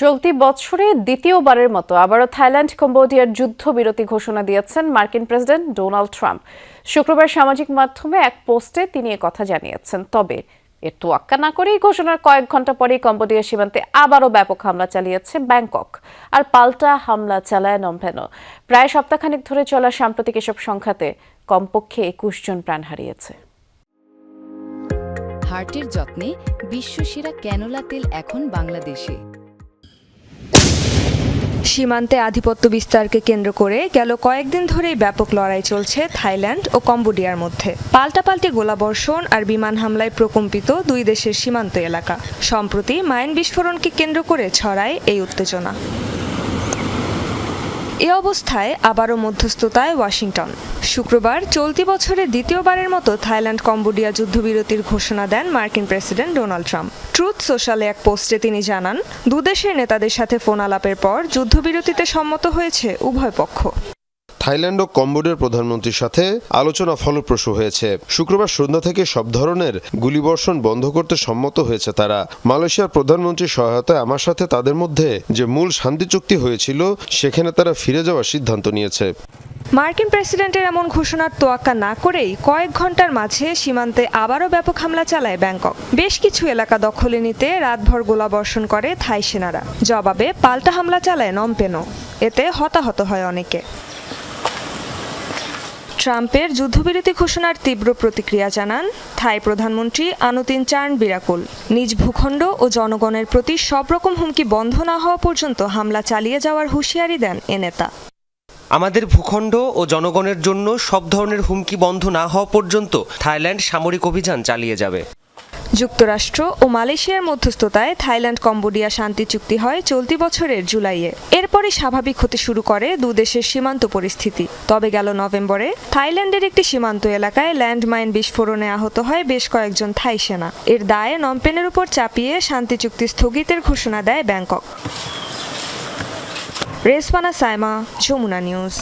চলতি বছরে দ্বিতীয়বারের মতো আবারও থাইল্যান্ড, কম্বোডিয়ার যুদ্ধবিরতি ঘোষণা দিয়েছেন মার্কিন প্রেসিডেন্ট ডোনাল্ড ট্রাম্প। শুক্রবার সামাজিক মাধ্যমে এক পোস্টে তিনি কথা জানিয়েছেন। তবে এর তোয়াক্কা না করেই ঘোষণার কয়েক ঘণ্টা পরেই কম্বোডিয়া সীমান্তে আবারও ব্যাপক হামলা চালিয়েছে ব্যাংকক। আর পাল্টা হামলা চালায় নমফেনো প্রায় সপ্তাহখানেক ধরে চলা সাম্প্রতিক এসব সংখ্যাতে কমপক্ষে একুশ জন প্রাণ হারিয়েছে। হার্টের যত্নে বিশ্বসেরা ক্যানোলা তেল এখন বাংলাদেশে। সীমান্তে আধিপত্য বিস্তারকে কেন্দ্র করে গেল কয়েকদিন ধরেই ব্যাপক লড়াই চলছে থাইল্যান্ড ও কম্বোডিয়ার মধ্যে। পাল্টাপাল্টি গোলাবর্ষণ আর বিমান হামলায় প্রকম্পিত দুই দেশের সীমান্ত এলাকা। সম্প্রতি মাইন বিস্ফোরণকে কেন্দ্র করে ছড়ায় এই উত্তেজনা। এ অবস্থায় আবারও মধ্যস্থতায় ওয়াশিংটন। শুক্রবার চলতি বছরে দ্বিতীয়বারের মতো থাইল্যান্ড কম্বোডিয়া যুদ্ধবিরতির ঘোষণা দেন মার্কিন প্রেসিডেন্ট ডোনাল্ড ট্রাম্প। ট্রুথ সোশ্যালে এক পোস্টে তিনি জানান, দুদেশের নেতাদের সাথে ফোন আলাপের পর যুদ্ধবিরতিতে সম্মত হয়েছে উভয় পক্ষ। থাইল্যান্ড ও কম্বোডিয়ার প্রধানমন্ত্রীর সাথে আলোচনা ফলপ্রসূ হয়েছে। শুক্রবার সন্ধ্যা থেকে সব ধরনের গুলিবর্ষণ বন্ধ করতে সম্মত হয়েছে তারা। মালয়েশিয়ার প্রধানমন্ত্রীর সহায়তায় আমার সাথে তাদের মধ্যে যে মূল শান্তি চুক্তি হয়েছিল, সেখানে তারা ফিরে যাওয়ার সিদ্ধান্ত নিয়েছে। মার্কিন প্রেসিডেন্টের এমন ঘোষণার তোয়াক্কা না করেই কয়েক ঘণ্টার মাঝে সীমান্তে আবারও ব্যাপক হামলা চালায় ব্যাংকক। বেশ কিছু এলাকা দখলে নিতে রাতভর গোলাবর্ষণ করে থাই সেনারা। জবাবে পাল্টা হামলা চালায় নমপেনো এতে হতাহত হয় অনেকে। ট্রাম্পের যুদ্ধবিরতি ঘোষণার তীব্র প্রতিক্রিয়া জানান থাই প্রধানমন্ত্রী আনুতিন চার্ন বিরাকুল। নিজ ভূখণ্ড ও জনগণের প্রতি সব রকম হুমকি বন্ধ না হওয়া পর্যন্ত হামলা চালিয়ে যাওয়ার হুঁশিয়ারি দেন এ নেতা। আমাদের ভূখণ্ড ও জনগণের জন্য সব ধরনের হুমকি বন্ধ না হওয়া পর্যন্ত থাইল্যান্ড সামরিক অভিযান চালিয়ে যাবে। যুক্তরাষ্ট্র ও মালয়েশিয়ার মধ্যস্থতায় থাইল্যান্ড, কম্বোডিয়া শান্তি চুক্তি হয় চলতি বছরের জুলাইয়ে। এরপরই স্বাভাবিক হতে শুরু করে দুদেশের সীমান্ত পরিস্থিতি। তবে গেল নভেম্বরে থাইল্যান্ডের একটি সীমান্ত এলাকায় ল্যান্ডমাইন বিস্ফোরণে আহত হয় বেশ কয়েকজন থাই সেনা। এর দায়ে নমপেনের উপর চাপিয়ে শান্তি চুক্তি স্থগিতের ঘোষণা দেয় ব্যাংকক। রেসপানা সাইমা, যমুনা নিউজ।